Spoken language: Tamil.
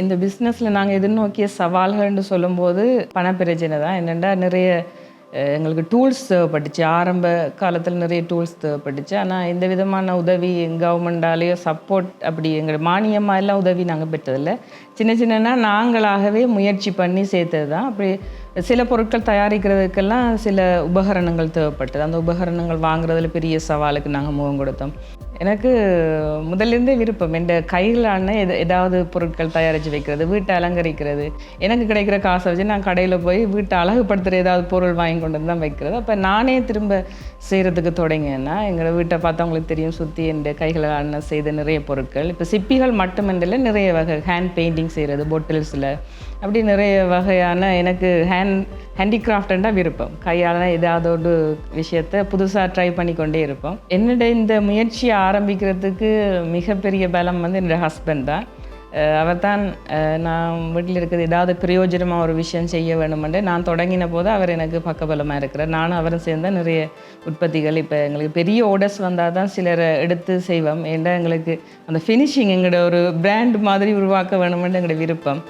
இந்த பிஸ்னஸில் நாங்கள் எதிர்நோக்கிய சவால்கள்னு சொல்லும்போது பணப்பிரச்சனை தான் என்னென்னா நிறைய எங்களுக்கு டூல்ஸ் தேவைப்பட்டுச்சு. ஆரம்ப காலத்தில் நிறைய டூல்ஸ் தேவைப்பட்டுச்சு. ஆனால் எந்த விதமான உதவி கவர்மெண்டாலேயோ சப்போர்ட் அப்படி எங்கள் மானியமாக எல்லாம் உதவி நாங்கள் பெற்றதில்லை. சின்ன சின்னனா நாங்களாகவே முயற்சி பண்ணி சேர்த்தது தான் அப்படி சில பொருட்கள் தயாரிக்கிறதுக்கெல்லாம் சில உபகரணங்கள் தேவைப்பட்டது. அந்த உபகரணங்கள் வாங்குறதுல பெரிய சவாலுக்கு நாங்கள் முகம் கொடுத்தோம். எனக்கு முதலிருந்தே விருப்பம் என் கையிலான எது ஏதாவது பொருட்கள் தயாரித்து வைக்கிறது வீட்டை அலங்கரிக்கிறது. எனக்கு கிடைக்கிற காசை வச்சு நான் கடையில் போய் வீட்டை அழகுப்படுத்துகிற ஏதாவது பொருள் வாங்கி கொண்டு வந்து தான் வைக்கிறது. அப்போ நானே திரும்ப செய்கிறதுக்கு தொடங்கினேன்னா எங்களோட வீட்டை பார்த்தா உங்களுக்கு தெரியும் சுற்றி என் கைகளான செய்த நிறைய பொருட்கள். இப்போ சிப்பிகள் மட்டுமன்றல நிறைய வகை ஹேண்ட் பெயிண்டிங் செய்கிறது பொட்டில்ஸில் அப்படி நிறைய வகையான எனக்கு ஹேண்ட் ஹேண்டிகிராஃப்டண்டா விருப்பம். கையால் ஏதாவது ஒரு விஷயத்த புதுசாக ட்ரை பண்ணி கொண்டே இருப்போம். என்னோட இந்த முயற்சியாக ஆரம்பிக்கிறதுக்கு மிகப்பெரிய பலம் வந்து என்னோட ஹஸ்பண்ட் தான். அவர் தான் நான் வீட்டில் இருக்கிறது ஏதாவது பிரயோஜனமாக ஒரு விஷயம் செய்ய வேணுமென்று நான் தொடங்கின போது அவர் எனக்கு பக்கபலமாக இருக்கிறார். நானும் அவரும் சேர்ந்த நிறைய உற்பத்திகள் இப்போ எங்களுக்கு பெரிய ஆர்டர்ஸ் வந்தால் தான் சிலரை எடுத்து செய்வோம். ஏன்னா எங்களுக்கு அந்த ஃபினிஷிங் எங்களோட ஒரு பிராண்ட் மாதிரி உருவாக்க வேணுமென்று எங்களோட விருப்பம்.